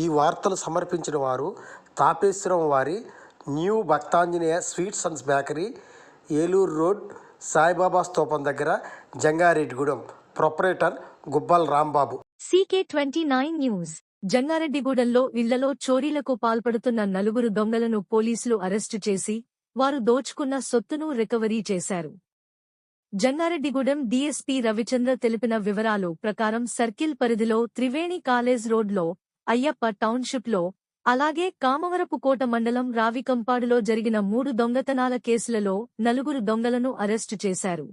ఈ వార్తలు సమర్పించిన వారు తాపేశ్వరం వారి new Bhaktanjaneya sweets and bakery Eluru road Saibaba స్తూపం దగ్గర Jangareddygudem. Proprietor Gubbal Rambabu. CK twenty nine news. జంగారెడ్డిగూడెంలో ఇళ్ళలో చోరీలకు పాల్పడుతున్న నలుగురు దొంగలను పోలీసులు అరెస్టు చేసి వారు దోచుకున్న సొత్తును రికవరీ చేశారు. జంగారెడ్డిగూడెం డీఎస్పీ రవిచంద్ర తెలిపిన వివరాలు ప్రకారం సర్కిల్ పరిధిలో త్రివేణి కాలేజ్ రోడ్లో అయ్యప్ప టౌన్షిప్లో అలాగే కామవరపుకోట మండలం రావికంపాడులో జరిగిన మూడు దొంగతనాల కేసులలో నలుగురు దొంగలను అరెస్టు చేశారు.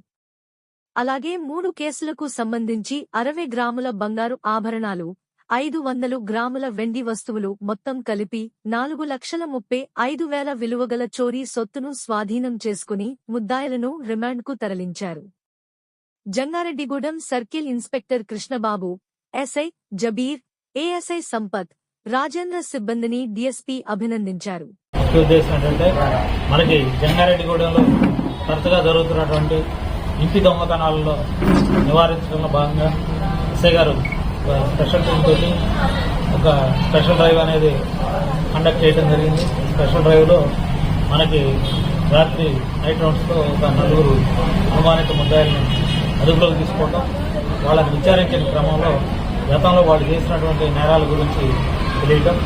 అలాగే మూడు కేసులకు సంబంధించి అరవై గ్రాముల బంగారు ఆభరణాలు ఐదు వందలు గ్రాముల వెండి వస్తువులు మొత్తం కలిపి నాలుగు లక్షల ముప్పై ఐదు వేల విలువగల చోరీ సొత్తును స్వాధీనం చేసుకుని ముద్దాయిలను రిమాండ్కు తరలించారు. Jangareddygudem circle inspector Krishnababu SI Jabir ASI Sampath Rajendra సిబ్బందిని డీఎస్పీ అభినందించారు. ఉద్దేశం ఏంటంటే మనకి జంగారెడ్డిగూడెంలో తరచుగా జరుగుతున్నటువంటి ఇంటి దొంగతనాలలో నివారించడంలో భాగంగా ఎస్ఐ గారు ఒక స్పెషల్ టీమ్ తోటి ఒక స్పెషల్ డ్రైవ్ అనేది కండక్ట్ చేయడం జరిగింది. ఈ స్పెషల్ డ్రైవ్లో మనకి రాత్రి నైట్ రౌండ్స్తో ఒక నలుగురు అనుమానిత ముద్దాయిలను అదుపులోకి తీసుకోవడం వాళ్ళని విచారించిన క్రమంలో గతంలో వాళ్ళు చేసినటువంటి నేరాల గురించి తెలియటం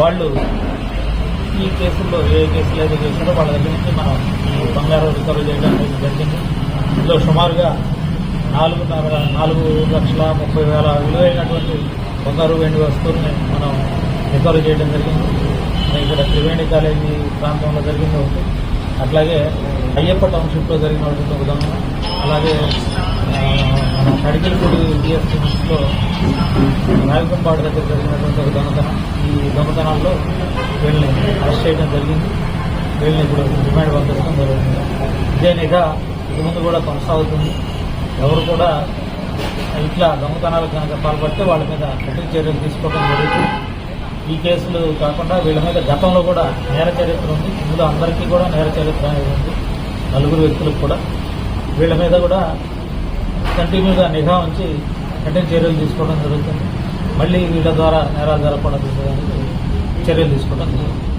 వాళ్ళు ఈ కేసుల్లో ఏ కేసులు అయితే చేసినారో వాళ్ళ దగ్గర నుంచి మనం ఈ బంగారం రికవరీ చేయడం అనేది జరిగింది. ఇందులో సుమారుగా నాలుగున్నర నాలుగు లక్షల ముప్పై వేల విలువైనటువంటి బంగారు వెండి వస్తువుల్ని మనం రికవరీ చేయడం జరిగింది. మన ఇక్కడ త్రివేణి కాలేజీ ప్రాంతంలో జరిగింది ఒకటి. అట్లాగే అయ్యప్ప టౌన్షిప్లో జరిగినటువంటి ఒక అలాగే ఆ, డిఎస్లో నాయకంపాడు దగ్గర జరిగినటువంటి ఒక దొంగతనం. ఈ దొంగతనాల్లో వీళ్ళని అరెస్ట్ చేయడం జరిగింది. వీళ్ళని ఇప్పుడు రిమాండ్ పంపించడం జరుగుతుంది. ఇదే నిఘా ఇది ముందు కూడా కొనసాగుతుంది. ఎవరు కూడా ఇట్లా దొంగతనాలకు కనుక పాల్పడితే వాళ్ళ మీద కఠిన చర్యలు తీసుకోవడం జరుగుతుంది. ఈ కేసులు కాకుండా వీళ్ళ మీద గతంలో కూడా నేర చరిత్ర ఉంది. ఇందులో అందరికీ కూడా నేర చరిత్ర అనేది ఉంది. నలుగురు వ్యక్తులకు కూడా. వీళ్ళ మీద కూడా కంటిన్యూగా నిఘా ఉంచి కఠిన చర్యలు తీసుకోవడం జరుగుతుంది. మళ్ళీ వీళ్ళ ద్వారా నేరాలు జరగకుండా చర్యలు తీసుకోవడం జరుగుతుంది.